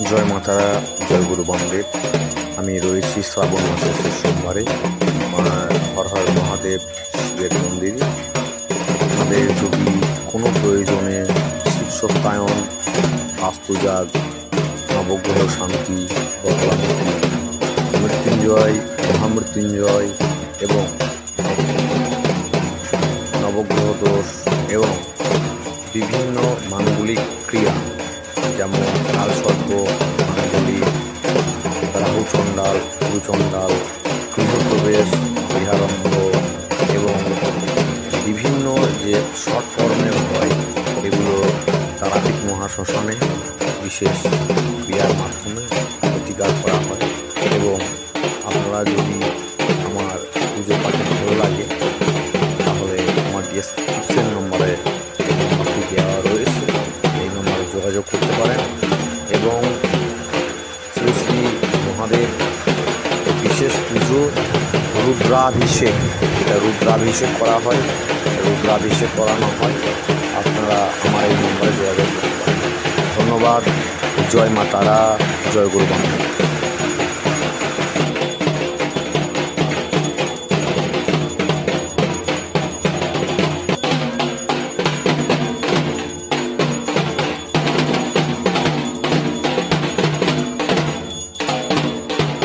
জয় মাতারা জয় গুরু আমি রয়েছি শ্রাবণ মাসের সোমবারে হর হর মহাদেব শিবের মন্দিরে। আমাদের যদি কোনো প্রয়োজনে শিব সত্যায়ন বাস্তুজাগ নবগ্রহ শান্তি, মৃত্যুঞ্জয়, মহামৃত্যুঞ্জয় এবং নবগ্রহ দোষ এবং বিভিন্ন মাঙ্গলিক ক্রিয়া যেমন কাল সর্প মাঙ্গলিক রাহু চণ্ডাল গুরুচণ্ডাল গৃহপ্রবেশ বিহারম্ভ এবং বিভিন্ন যে শর্ট ফর্মের হয়, এগুলো তারাপীঠ মহাশ্মশানে বিশেষ ক্রিয়ার মাধ্যমে প্রতিকার করা হয় এবং আপনারা যদি আমার পুজো পাঠে ভালো লাগে, তাহলে আমার ডিসক্রিপশন নম্বরে যোগাযোগ করতে পারেন এবং শ্রী শ্রী মহাদেব বিশেষ পুজো রুদ্রাভিষেক, এটা রুদ্রাভিষেক করা হয়, রুদ্রাভিষেক করানো হয়। আপনারা আমার এই নম্বরে যোগাযোগ করতে পারেন। ধন্যবাদ। জয় মা তারা, জয় গুরু